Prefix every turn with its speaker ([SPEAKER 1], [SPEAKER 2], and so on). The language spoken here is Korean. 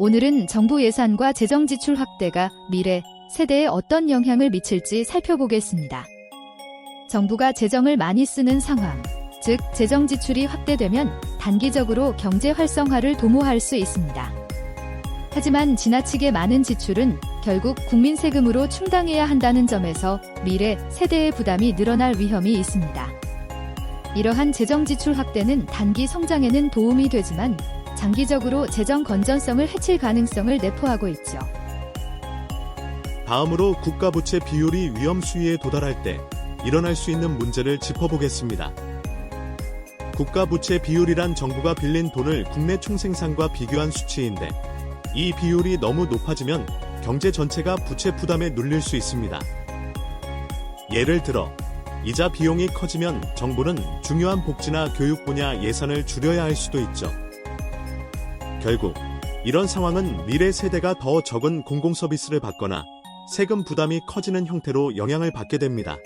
[SPEAKER 1] 오늘은 정부 예산과 재정 지출 확대가 미래 세대에 어떤 영향을 미칠지 살펴보겠습니다. 정부가 재정을 많이 쓰는 상황, 즉 재정 지출이 확대되면 단기적으로 경제 활성화를 도모할 수 있습니다. 하지만 지나치게 많은 지출은 결국 국민 세금으로 충당해야 한다는 점에서 미래 세대의 부담이 늘어날 위험이 있습니다. 이러한 재정 지출 확대는 단기 성장에는 도움이 되지만 장기적으로 재정 건전성을 해칠 가능성을 내포하고 있죠.
[SPEAKER 2] 다음으로 국가 부채 비율이 위험 수위에 도달할 때 일어날 수 있는 문제를 짚어보겠습니다. 국가 부채 비율이란 정부가 빌린 돈을 국내 총생산과 비교한 수치인데 이 비율이 너무 높아지면 경제 전체가 부채 부담에 눌릴 수 있습니다. 예를 들어 이자 비용이 커지면 정부는 중요한 복지나 교육 분야 예산을 줄여야 할 수도 있죠. 결국 이런 상황은 미래 세대가 더 적은 공공 서비스를 받거나 세금 부담이 커지는 형태로 영향을 받게 됩니다.